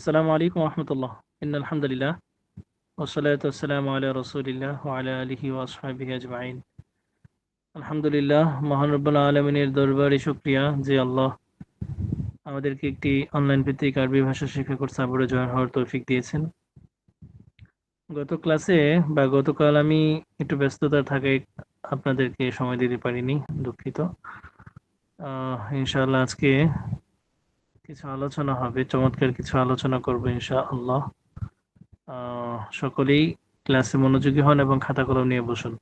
আসসালামু আলাইকুম রহমতুল্লাহ ইন আলহামদুলিল্লাহ ওসলাত আসসালাম আল্লাহ রসুলিল্লাহ আলা আলহি ওয়াসহাবি আজমাইন আলহামদুলিল্লাহ মহানরবুল আলমিনের দরবারে শুক্রিয়া যে আল্লাহ আমাদেরকে একটি অনলাইন ভিত্তিক আরবি ভাষা শিক্ষা কোর্স আবরে জয়েন হওয়ার তৌফিক দিয়েছেন। গত ক্লাসে বা গতকাল আমি একটু ব্যস্ততা থাকায় আপনাদেরকে সময় দিতে পারিনি, দুঃখিত। ইনশাআল্লাহ আজকে কিছু আলোচনা হবে চমৎকার কিছু আলোচনা করব ইনশাআল্লাহ। আহ, সকলেই ক্লাসে মনোযোগী হন এবং খাতা কলম নিয়ে বসুন।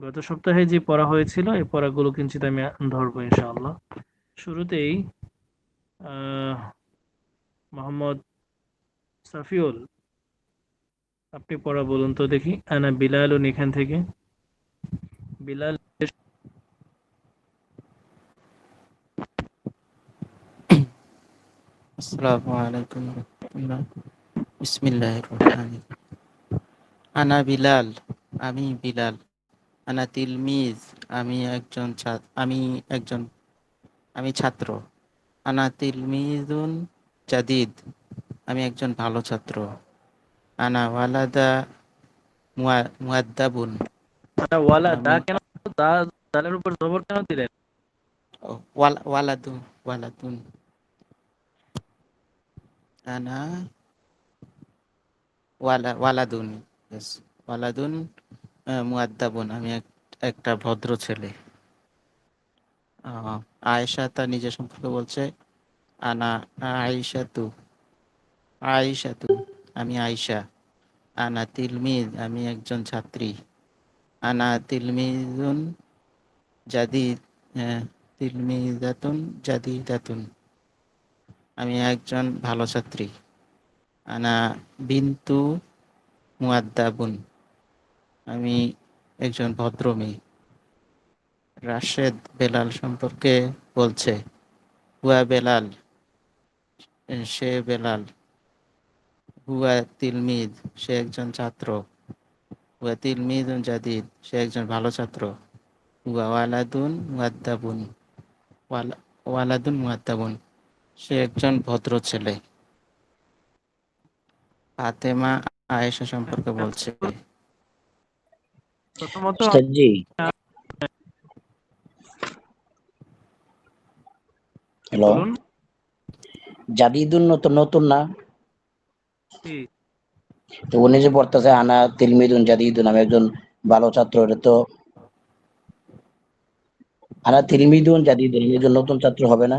গত সপ্তাহে যে পড়া হয়েছিল এই পড়াগুলো কিঞ্চিত আমি ধরবো ইনশাআল্লাহ। শুরুতেই মোহাম্মদ সাফিউল আপনি পড়া বলুন তো দেখি। আনা বিলাল এখান থেকে। বিলাল আসসালামু আলাইকুম বিসমিল্লাহির রহমানির আনা বিলাল আমি বিলাল। আনা তিলমিজ আমি একজন আমি একজন আমি ছাত্র। আনা তিলমিজুন জাদিদ আমি একজন ভালো ছাত্র। আনা ওয়ালাদা মুয়া- মুয়াদ্দাবুন। আনা ওয়ালা দা কেন দা দালের উপর জবর কেন দিলেন? ও, ওয়াল- ওয়ালাদুন ওয়ালাদুন। মুয়াদ্দাবুন আমি এক- একটা ভদ্র ছেলে। আয়েশা তার নিজের সম্পর্কে বলছে, আনা আয়েশা তু আয়েশা তু আমি আয়েশা। আনা তিলমিজ, আমি একজন ছাত্রী। আনা তিলমিজুন জাদিদ তিলমিজাতুন জাদিদাতুন। আমি একজন ভালো ছাত্রী। আনা বিন্তু মুয়াদ্দাবুন আমি একজন ভদ্র মেয়ে। রাশেদ বেলাল সম্পর্কে বলছে, হুয়া বেলাল, সে বেলাল। হুয়া তিলমিদ, সে একজন ছাত্র। হুয়া তিলমিদ জাদিদ, সে একজন ভালো ছাত্র। হুয়া ওয়ালাদুন মুয়াদ্দাবুন ওয়ালা- ওয়ালাদুন মুয়াদ্দাবুন সে একজন ভদ্র ছেলে। ফাতেমা আয়েশা সম্পর্কে বলছে। প্রথমত জি হ্যালো। জাদিদুন নতুন নতুন না? তো উনি যে পড়তেছে আনা তিলমিদুন জাদিদুন আমি একজন ভালো ছাত্র এটা তো আনা তিলমিদুন জাদিদুন একজন নতুন ছাত্র হবে না?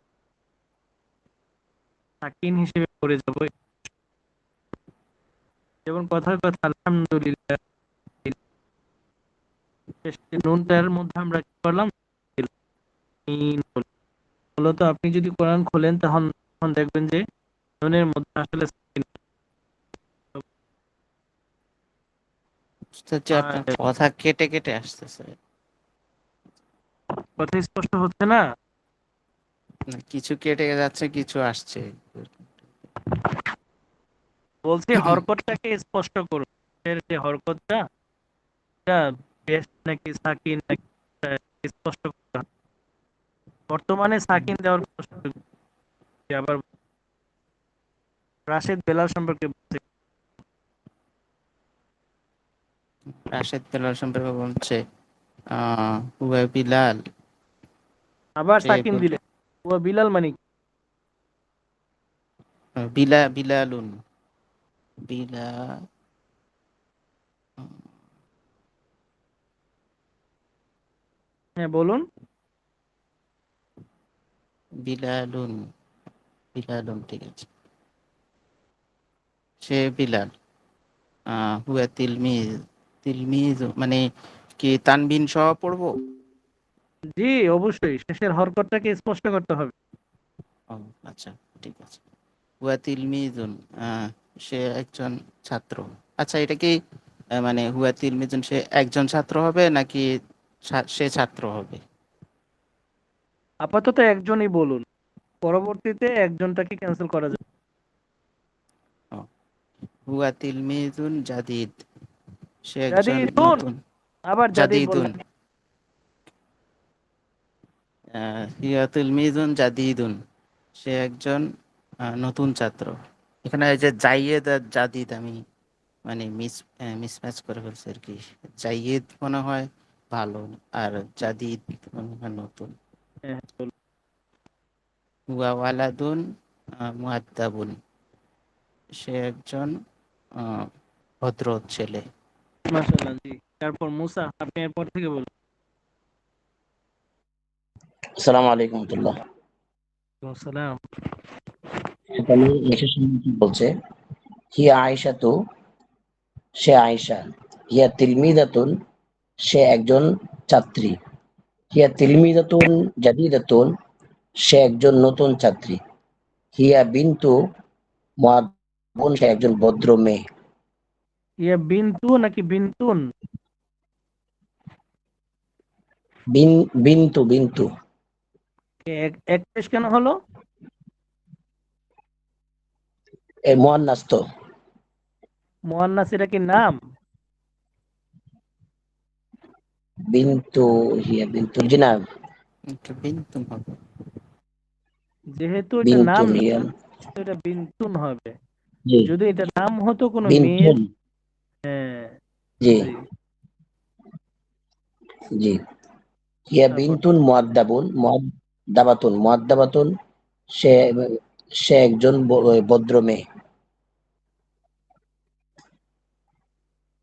সাকিন হিসেবে পড়ে যাব। যেমন কথার কথা আলহামদুলিল্লাহ। নুনটার মধ্যে আমরা কি করলাম? মূলত আপনি যদি কোরআন খোলেন তখন তখন দেখবেন যে নুনের মধ্যে আসলে কথা কেটে কেটে আসতেছে। কথা স্পষ্ট হচ্ছে না? না, কিছু কেটে যাচ্ছে কিছু আসছে। বলছি হরকতটাকে স্পষ্ট করুন। এর যে হরকতটা এটা বেশ নাকি সাকিন নাকি স্পষ্ট হবে। বর্তমানে সাকিন দেওয়ার সুযোগ আবার? রাশেদ বেলাল সম্পর্কে বলছি রাশেদ বেলাল সম্পর্কে বলছে আহ, হুয়া বিলাল আবার সাকিন বল- বিলাল মানে বিলা বিলালুন। বিলা হ্যাঁ বলুন। বিলালুন বিলালুন ঠিক আছে। সে বিলাল। আহ, হুয়া তিলমিজ তিলমিজ মানে কি তানবিন সহ পড়ব? জি অবশ্যই। শেষের হরকতটাকে স্পষ্ট করতে হবে। আচ্ছা ঠিক আছে। হুয়া তিলমিজুন সে একজন ছাত্র। আচ্ছা এটা কি মানে হুয়া তিলমিজুন সে একজন ছাত্র হবে নাকি সে ছাত্র হবে? আপাতত একজনই বলুন। পরবর্তীতে একজনটাকে ক্যান্সেল করা যাবে। হুয়া তিলমিজুন জাদিদ। সে একজন আবার জাদি জাদিদুন। হিয়া তিলমিজুন জাদিদুন। সে একজন নতুন ছাত্র। এখানে যে জাইয়েদ আর জাদিদ আমি মানে মিস মিসম্যাচ করে আর কি। জাইয়েদ মনে হয় ভালো আর জাদিদ মনে হয় নতুন। ওয়ালাদুন মুআদ্দাবুন। সে একজন ভদ্র ছেলে। মাশাআল্লাহ, জি। তারপর মুসা, আপনি এরপর থেকে বলুন। আসসালামু আলাইকুম রহমতুল্লাহ। সালাম এখানে এসে শুনে কি বলছে? হিয়া আয়েশা তো সে আয়েশা। হিয়া তিলমিদাতুন সে একজন ছাত্রী। হিয়া তিলমিদাতুন জাদিদাতুন সে একজন নতুন ছাত্রী। হিয়া বিন্তু মুআদ্দাবুন সে একজন ভদ্র মেয়ে। ইয়া বিন্তু নাকি বিন্তুন? বিন বিন্তু বিন্তু। এক এক পেশ কেন হলো? এ মুয়ান্নাস তো। মোয়ান্নাস এটা কি নাম? বিন্তু হিয়া বিন্তু জি না হবে। যেহেতু এটা নাম এটা বিন্তুন হবে। যদি এটা নাম হতো কোনো মেয়ের বিন্তুন। হ্যাঁ জি। জি। হিয়া? বিন্তুন মুআদ্দাবুন মুআদ্দাবাতুন মুআদ্দাবাতুন সে সে একজন ভদ্র মেয়ে।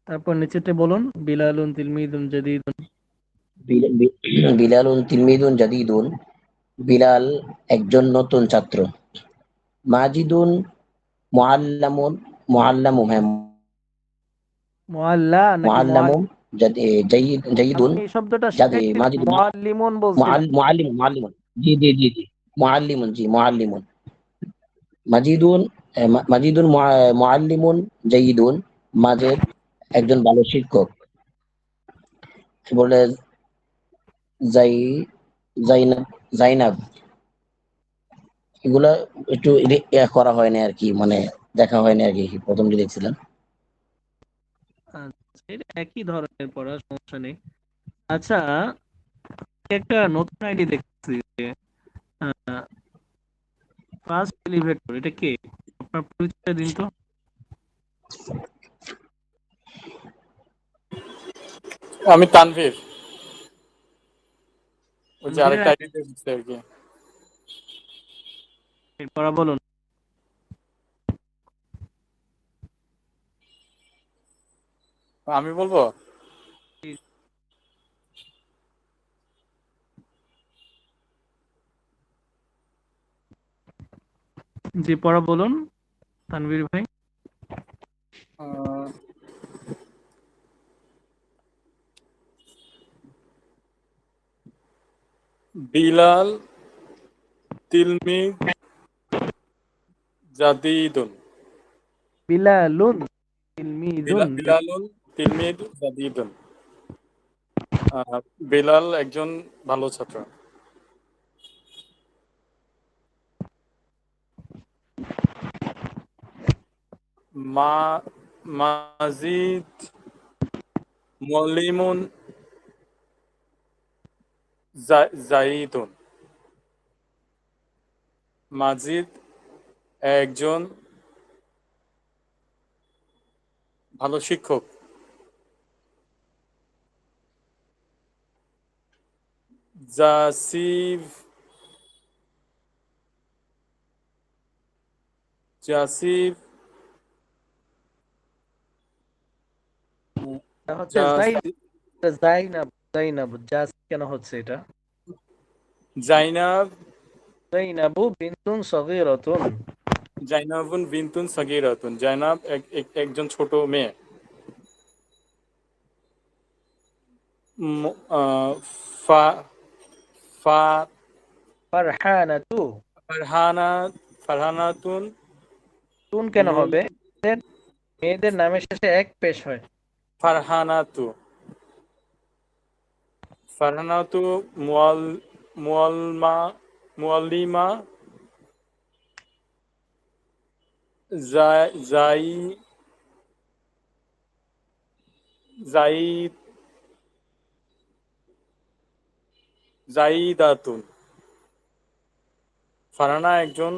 তারপর নিচেতে বলুন বিলালুন তিলমিদুন জাদিদুন। বিলালুন তিলমিদুন জাদিদুন বিলাল একজন নতুন ছাত্র। মাজিদুন মুআল্লামুন মুআল্লামুন হ্যাঁ। মুআল্লা জাইদুন এই শব্দটা জাদি শিখাইছেন মাজিদ মুআল্লিমুন বলছিলেন। মুআল্লিম মুআল্লিমুন। জি জি জি জি মুআল্লিমুন জি মুআল্লিমুন মাজিদুন মাজিদুন মুআ- মুআল্লিমুন জাইদুন মাজেদ একজন ভালো শিক্ষক। বলে, জাই, জাইনাব জাইনাব। এগুলা একটু করা হয় না আর কি মানে দেখা হয় না আর কি, প্রথম যে দেখছিলাম। এটা একই ধরনের পড়া সমস্যা নেই। আচ্ছা একটা নতুন আইডি দেখছি যে ফার্স্ট এলিভেটর এটা কে? আপনার পরিচয় দিন তো। আমি তানভীর। ওই যে আরেকটা আইডি। দিচ্ছে আর কি। এরপর বলুন। আমি বলব? জি পড়া বলুন তানভীর ভাই। আহ, বিলাল তিলমি জাদিদুন বিলালুন বিলা- তিলমিদুন বিলালুন তিলমিদ জাদিদুন বিলাল একজন ভালো ছাত্র। মাজিদ মলিমুন জাইদুন। মাজিদ একজন ভালো শিক্ষক। জাসিফ জাসিফ হচ্ছে জাইনাব জাইনাব জাস কেন হচ্ছে এটা? জাইনাব। জাইনাবু বিনতুন সগীরাতুন। জাইনাবুন বিনতুন সাগিরাতুন। জাইনাব এক- এক- একজন ছোট মেয়ে। ফা ফা ফারহানাতু। ফারহানা ফারহানাতুন। তুন কেন হবে? মেয়েদের নামের শেষে এক পেশ হয়। ফারহানাতু। ফারহানাতু মুয়াল, মুয়ালমা, মুয়াল্লিমা জাই, জাইদ, জাইদাতুন। ফারহানা একজন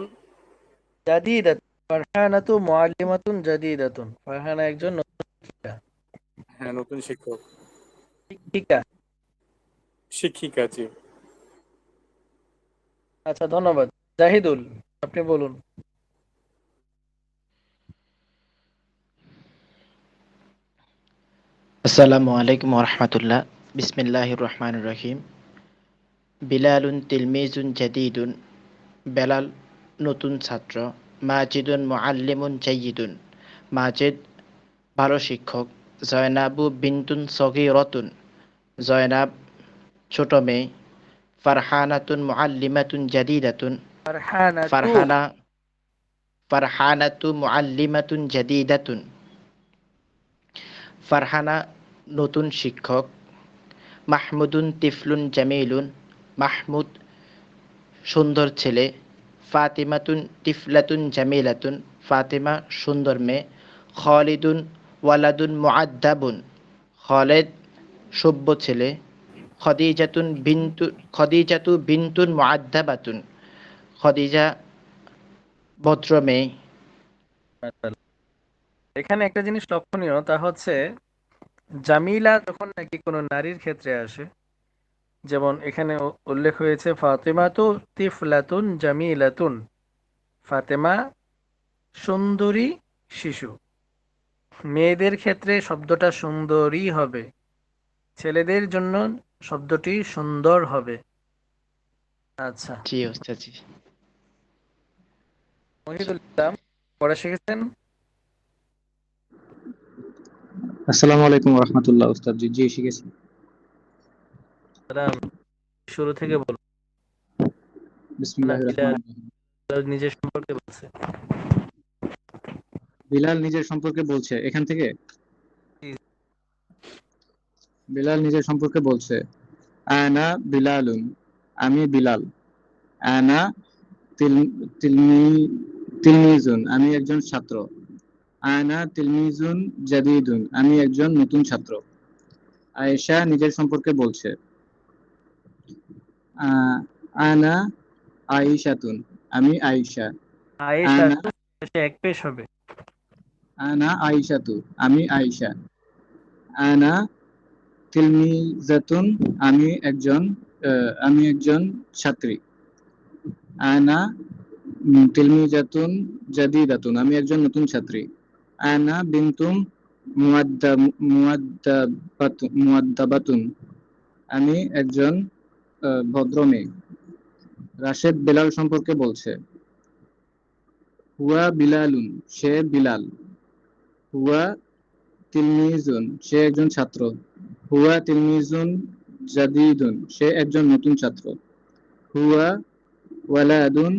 জাদিদাতুন। ফারহানাতু মুআল্লিমাতুন জাদিদাতুন। ফারহানা একজন হ্যাঁ নতুন শিক্ষক। শিক্ষিকা? শিক্ষিকা জি। আচ্ছা ধন্যবাদ। জাহিদুল আপনি বলুন। আসসালামু আলাইকুম রহমতুল্লাহ বিসমিল্লাহির রহমান রহিম। বিলালুন তিলমিজুন জাদিদুন। বেলাল নতুন ছাত্র। মাজিদুন মুআল্লিমুন জাইয়িদুন। মাজিদ ভালো শিক্ষক। জয়নাবু বিন্তুন সগীরতুন। জয়নাব ছোট মেয়ে। ফারহানাতুন মুআল্লিমাতুন জাদিদাতুন। ফারহানা ফারহানাতু মুআল্লিমাতুন জাদিদাতুন। ফারহানা নতুন শিক্ষক। মাহমুদুন তিফলুন জামিলুন। মাহমুদ সুন্দর ছেলে। ফাতিমাতুন তিফলাতুন জামিলাতুন। ফাতিমা সুন্দর মেয়ে। খালিদুন ওয়ালাদুন মুআদ্দাবুন, খালেদ, সভ্য ছেলে, খদিজাতুন বিন্তু, খদিজাতু বিন্তুন মুআদ্দাবাতুন, খদিজা ভদ্র মেয়ে। এখানে একটা জিনিস লক্ষণীয়, তা হচ্ছে জামিলা যখন নাকি কোনো নারীর ক্ষেত্রে আসে, যেমন এখানে উল্লেখ হয়েছে, ফাতেমাতু তিফলাতুন জামিলাতুন, ফাতেমা সুন্দরী শিশু। মেয়েদের ক্ষেত্রে শব্দটা সুন্দরী হবে। ছেলেদের জন্য শব্দটি সুন্দর হবে। আচ্ছা। জি ওস্তাদ জি। মহিদুল ইসলাম পড়া শিখেছেন? আসসালামু আলাইকুম রহমতুল্লাহ উস্তাদ জি। জি শিখেছি। সালাম। শুরু থেকে বলুন। বিসমিল্লাহির রহমানির রহিম। নিজের সম্পর্কে বলছে। বিলাল নিজের সম্পর্কে বলছে এখান থেকে? বিলাল নিজের সম্পর্কে বলছে আনা বিলালুন আমি বিলাল। আনা তিলমিজুন আমি একজন ছাত্র। আনা তিলমিজুন জাদিদুন আমি একজন নতুন ছাত্র। আয়েশা নিজের সম্পর্কে বলছে আহ, আনা আয়েশাতুন আমি আয়েশা। আয়েশা এক পেশ হবে। আনা আয়েশাতু, আমি আয়েশা। আনা তিলমিজাতুন, আমি একজন আমি একজন ছাত্রী। আনা তিলমিজাতুন জাদিদাতুন, আমি একজন নতুন ছাত্রী। আনা বিন্তুম মুয়াদ্দা মুয়াদ্দাবাতুন আমি একজন ভদ্র মেয়ে। রাশেদ বেলাল সম্পর্কে বলছে। হুয়া বিলালুন, সে বিলাল। হুয়া তিলমিজুন, সে একজন ছাত্র। হুয়া তিলমিজুন জাদিদুন, সে একজন নতুন ছাত্র। হুয়া ওয়ালাদুন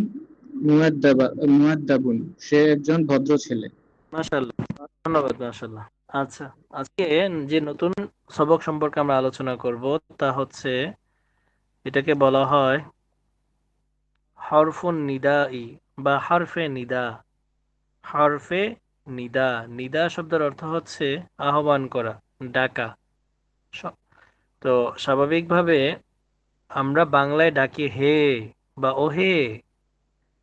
মুয়াদ্দাবা মুয়াদ্দাবুন সে একজন ভদ্র ছেলে। মাশাআল্লাহ, ধন্যবাদ মাশাআল্লাহ। আচ্ছা আজকে যে নতুন সবক সম্পর্কে আমরা আলোচনা করব তা হচ্ছে, এটাকে বলা হয় হরফুন নিদাই বা হরফে নিদা। হরফে নিদা। নিদা শব্দের অর্থ হচ্ছে আহ্বান করা, ডাকা। তো স্বাভাবিকভাবে আমরা বাংলায় ডাকি হে বা ও হে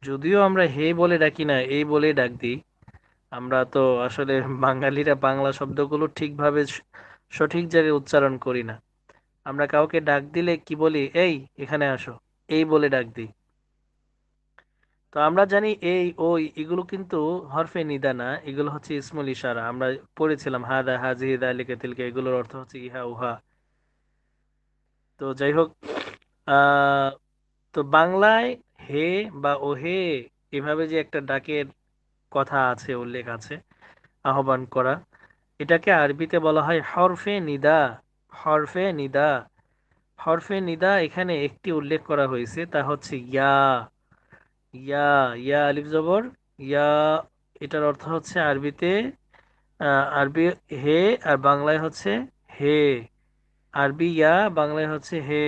যদিও আমরা হে বলে ডাকি না, এই বলে ডাক দিই। আমরা তো আসলে বাঙালিরা বাংলা শব্দগুলো ঠিকভাবে সঠিক জায়গায় উচ্চারণ করি না। আমরা কাউকে ডাক দিলে কি বলি, এই, এখানে আসো। এই বলে ডাক দিই। তো আমরা জানি এই, ওই, এগুলো কিন্তু হরফে নিদা না, এগুলো হচ্ছে ইসমুল ইশারা। আমরা পড়েছিলাম, হাদা, হাজি দালিকা তিলকে, এগুলোর অর্থ হচ্ছে ইহা, উহা। তো যাই হোক তো বাংলায় হে বা ওহে এভাবে যে একটা ডাকের কথা আছে, উল্লেখ আছে, আহ্বান করা, এটাকে আরবিতে বলা হয় হরফে নিদা হরফে নিদা। হরফে নিদা এখানে একটি উল্লেখ করা হয়েছে, তা হচ্ছে ইয়া। ইয়া ইয়া আলিফ জবর, ইয়া, এটার অর্থ হচ্ছে আরবিতে আরবি হে আর বাংলায় হচ্ছে হে। আরবি ইয়া, বাংলায় হচ্ছে হে।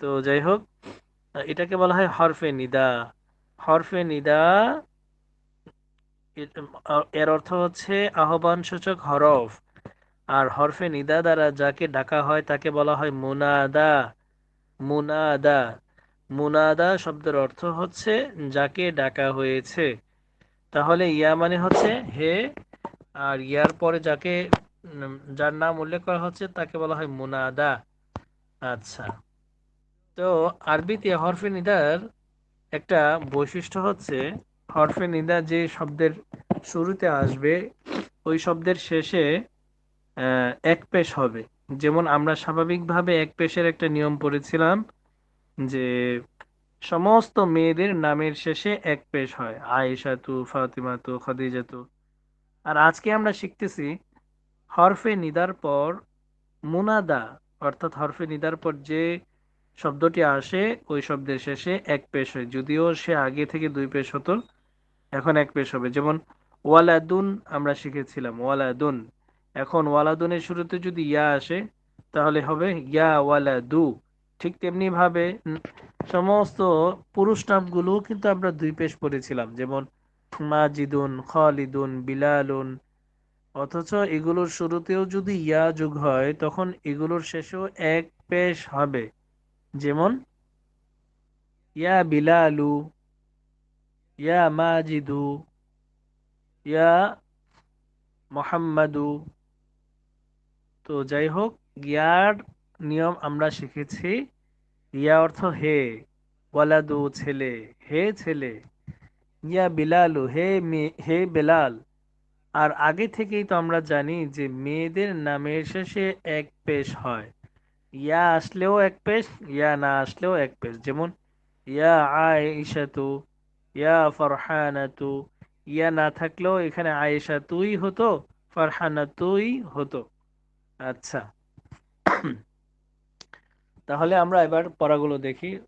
তো যাই হোক, এটাকে বলা হয় হরফে নিদা। হরফে নিদা এর অর্থ হচ্ছে আহ্বান সূচক হরফ। আর হরফে নিদা দ্বারা যাকে ডাকা হয় তাকে বলা হয় মুনাদা। মুনাদা। মুনাদা শব্দের অর্থ হচ্ছে যাকে ডাকা হয়েছে। তাহলে ইয়া মানে হচ্ছে হে, আর ইয়ার পরে যাকে যার নাম উল্লেখ করা হচ্ছে তাকে বলা হয় মুনাদা। আচ্ছা। তো আরবিতে হরফে নিদার একটা বৈশিষ্ট্য হচ্ছে, হরফে নিদা যে শব্দের শুরুতে আসবে, ওই শব্দের শেষে এক পেশ হবে। যেমন আমরা স্বাভাবিকভাবে এক পেশের একটা নিয়ম পড়েছিলাম যে সমস্ত মেয়েদের নামের শেষে এক পেশ হয় আয়েশা তু ফাতিমা তু খাদিজা তু আর আজকে আমরা শিখতেছি হরফে নিদার পর মুনাদা, অর্থাৎ হরফে নিদার পর যে শব্দটি আসে, ওই শব্দের শেষে এক পেশ হয়। যদিও সে আগে থেকে দুই পেশ হতো, এখন এক পেশ হবে। যেমন ওয়ালাদুন আমরা শিখেছিলাম, ওয়ালাদুন। এখন ওয়ালাদুনের শুরুতে যদি ইয়া আসে, তাহলে হবে ইয়া ওয়ালাদু। ঠিক তেমনি ভাবে সমস্ত পুরুষ নামগুলো কিন্তু আমরা দুই পেশ পড়েছিলাম। যেমন মাজিদুন, খালিদুন, বিলালুন। অথচ এগুলোর শুরুতেও যদি ইয়া যোগ হয়, তখন এগুলোর শেষেও এক পেশ হবে। যেমন, ইয়া বিলালু, ইয়া মাজিদু, ইয়া মোহাম্মদু। তো যাই হোক, ইয়ার নিয়ম আমরা শিখেছি। ইয়া অর্থ হে ওয়ালাদু ছেলে, হে ছেলে। ইয়া বিলালু, হে হে বেলাল। আর আগে থেকেই তো আমরা জানি যে মেয়েদের নামের শেষে এক পেশ হয়। ইয়া আসলেও এক পেশ, ইয়া না আসলেও এক পেশ। যেমন, ইয়া আয়েশাতু, ইয়া ফারহানাতু। ইয়া না থাকলেও এখানে আয়েশা তুই হতো ফারহানা তুই হতো। আচ্ছা। তাহলে আমরা এবার পড়াগুলো দেখি।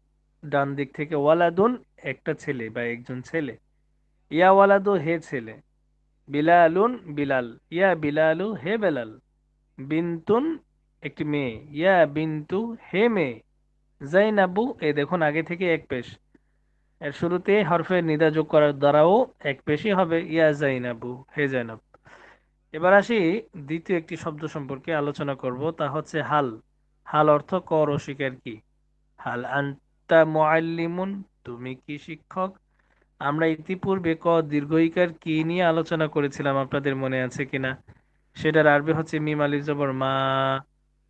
ডান দিক থেকে, ওয়ালাদুন, একটা ছেলে বা একজন ছেলে। ইয়া ওয়ালাদু, হে ছেলে। বিলালুন, বিলাল। ইয়া বিলালু, হে বেলাল। বিন্তুন, একটি মেয়ে। ইয়া বিন্তু, হে মেয়ে। জাইনাবু, এ দেখুন, আগে থেকে এক পেশ। এর শুরুতে হরফে নিদা যোগ করার দ্বারাও এক পেশই হবে। ইয়া জাইনাবু, হে জাইনাব। এবার আসি দ্বিতীয় একটি শব্দ সম্পর্কে আলোচনা করব, তা হচ্ছে হাল। হাল অর্থ কর অস্বীকার কি? হাল আন্তা মুআল্লিমুন, তুমি কি শিক্ষক? আমরা ইতিপূর্বে ক দীর্ঘইকার কি নিয়ে আলোচনা করেছিলাম, আপনাদের মনে আছে কিনা? সেটার আরবি হচ্ছে মিম আলিফ জবর মা।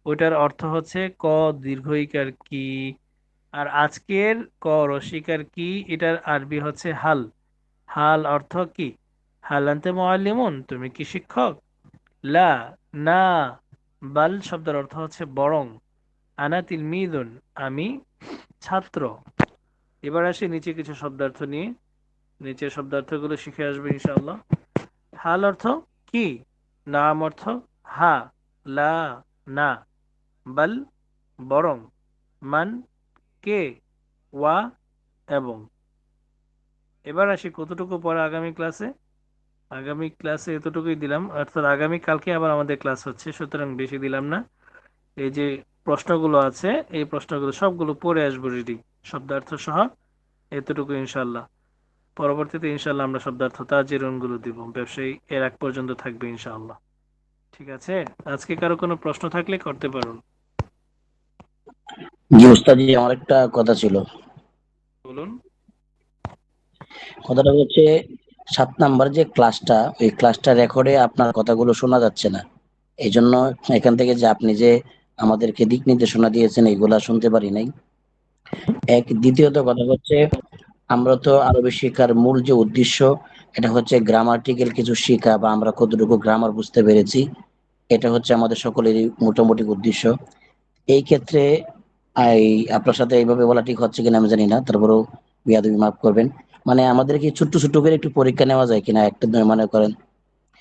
ওটার অর্থ হচ্ছে ক দীর্ঘইকার কি। আর আজকের ক রসিকার কি, এটার আরবি হচ্ছে হাল। হাল অর্থ কি? হাল আনতে মুআল্লিমুন, তুমি কি শিক্ষক? লা, না বাল শব্দের অর্থ হচ্ছে বরং। আনা তিলমিদুন, আমি ছাত্র। এবার আসি নিচে কিছু শব্দার্থ নিয়ে। নিচের শব্দার্থগুলো শিখে আসবে ইনশাআল্লাহ। হাল অর্থ কি? নাম অর্থ হা, লা, না। বাল বরং। মান কে, ওয়া এবং। এবার আসি কতটুকু পরে আগামী ক্লাসে? আগামী ক্লাসে এতটুকুই দিলাম। অর্থাৎ আগামী কালকে আবার আমাদের ক্লাস হচ্ছে সুতরাং বেশি দিলাম না। এই যে প্রশ্নগুলো আছে এই প্রশ্নগুলো সবগুলো পড়ে আসব রেডি শব্দার্থ সহ এতটুকু ইনশাল্লাহ পরবর্তীতে ইনশাল্লাহ আমরা শব্দার্থ তাজিরনগুলো দিব। ব্যবসায়ী এর এক পর্যন্ত থাকবে ইনশাআল্লাহ। ঠিক আছে? আজকে কারও কোনো প্রশ্ন থাকলে করতে পারুন। জি ওস্তাদ আমার একটা কথা ছিল। বলুন। কথাটা হচ্ছে সাত নাম্বার যে ক্লাসটা ওই ক্লাসটা রেকর্ডে আপনার কথাগুলো শোনা যাচ্ছে না। এই জন্য এখান থেকে যে আপনি যে আমাদেরকে দিক নির্দেশনা দিয়েছেন এগুলা শুনতে পারি নাই। এক, দ্বিতীয়ত কথা হচ্ছে, আমরা তো আরবি শিক্ষার মূল যে উদ্দেশ্য, এটা হচ্ছে গ্রামাটিক্যাল কিছু শেখা বা আমরা কতটুকু গ্রামার বুঝতে পেরেছি, এটা হচ্ছে আমাদের সকলেরই মোটামুটি উদ্দেশ্য। এই ক্ষেত্রে আপনার সাথে এইভাবে বলা ঠিক হচ্ছে কিনা আমি জানি না, তারপরেও বিয়াদবি মাফ করবেন। মানে আমাদের কি ছোট্ট ছোট্ট করে একটু পরীক্ষা নেওয়া যায় কিনা একটা দিন মনে করেন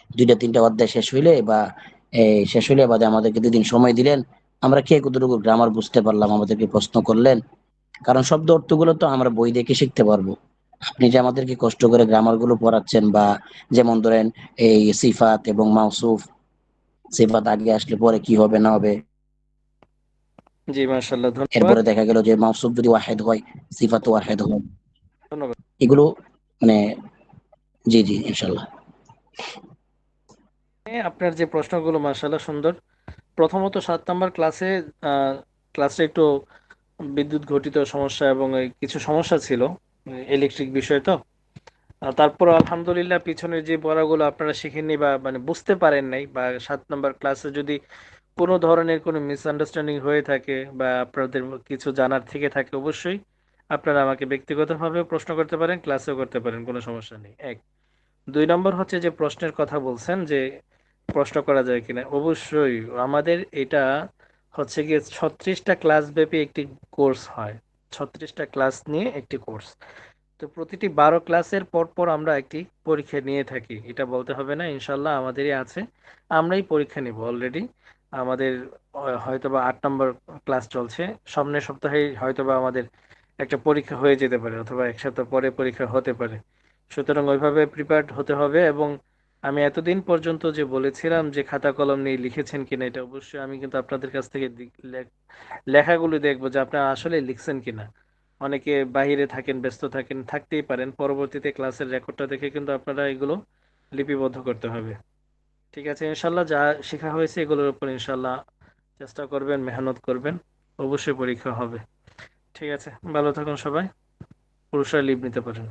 দুইটা তিনটা অধ্যায় শেষ হইলে বা এই শেষ হইলে বাদে আমাদেরকে দুদিন সময় দিলেন আমরা কে কতটুকু গ্রামার বুঝতে পারলাম আমাদেরকে প্রশ্ন করলেন। কারণ শব্দ অর্থগুলো তো আমরা বই দেখে শিখতে পারব। আপনি যে আমাদেরকে কষ্ট করে গ্রামারগুলো পড়াচ্ছেন বা যেমন ধরেন এই সিফাত এবং মাউসুফ সিফাত আগে আসলে পরে কি হবে না হবে। জি মাশাআল্লাহ ধন্যবাদ। এরপরে দেখা গেল যে মাউসুফ যদি ওয়াহেদ হয় সিফাত ওয়াহেদ হয়। ধন্যবাদ। এগুলো মানে জি জি ইনশাল্লাহ আপনার যে প্রশ্নগুলো মাশাআল্লাহ সুন্দর। প্রথমত সাত নাম্বার ক্লাসে ক্লাসে একটু বিদ্যুৎ ঘটিত সমস্যা এবং কিছু সমস্যা ছিল ইলেকট্রিক বিষয় তো। তারপর আলহামদুলিল্লাহ পিছনের যে পড়াগুলো আপনারা শিখেননি বা মানে বুঝতে পারেন নাই বা সাত নাম্বার ক্লাসে যদি কোনো ধরনের কোনো মিসআন্ডারস্ট্যান্ডিং হয়ে থাকে বা আপনাদের কিছু জানার থেকে থাকে, অবশ্যই আপনারা আমাকে ব্যক্তিগতভাবে প্রশ্ন করতে পারেন, ক্লাসেও করতে পারেন, কোনো সমস্যা নেই। এক। দুই নম্বর হচ্ছে যে প্রশ্নের কথা বলছেন যে প্রশ্ন করা যায় কিনা। অবশ্যই আমাদের এটা হচ্ছে গিয়ে ছত্রিশটা ক্লাস ব্যাপী একটি কোর্স হয়। ছত্রিশটা ক্লাস নিয়ে একটি কোর্স। তো প্রতিটি বারো ক্লাসের পর পর আমরা একটি পরীক্ষা নিয়ে থাকি। এটা বলতে হবে না ইনশাল্লাহ আমাদেরই আছে। আমরাই পরীক্ষা নিব অলরেডি আমাদের, হয়তোবা আট নম্বর ক্লাস চলছে। সামনের সপ্তাহে হয়তোবা আমাদের একটা পরীক্ষা হয়ে যেতে পারে অথবা এক সপ্তাহ পরে পরীক্ষা হতে পারে। সুতরাং ওইভাবে প্রিপেয়ার্ড হতে হবে এবং আমি এতদিন পর্যন্ত যে বলেছিলাম যে খাতা কলম নিয়ে লিখেছেন কিনা, এটা অবশ্যই আমি কিন্তু আপনাদের কাছ থেকে লেখাগুলো দেখব যে আপনারা আসলে লিখছেন কিনা। অনেকে বাইরে থাকেন, ব্যস্ত থাকেন, থাকতেই পারেন। পরবর্তীতে ক্লাসের রেকর্ডটা দেখে কিন্তু আপনারা এগুলো লিপিবদ্ধ করতে হবে। ঠিক আছে ইনশাল্লাহ যা শেখা হয়েছে এগুলোর উপর ইনশাল্লাহ চেষ্টা করবেন, মেহনত করবেন। অবশ্যই পরীক্ষা হবে। ঠিক আছে ভালো থাকুন সবাই। পুরুষরা লিভ নিতে পারেন।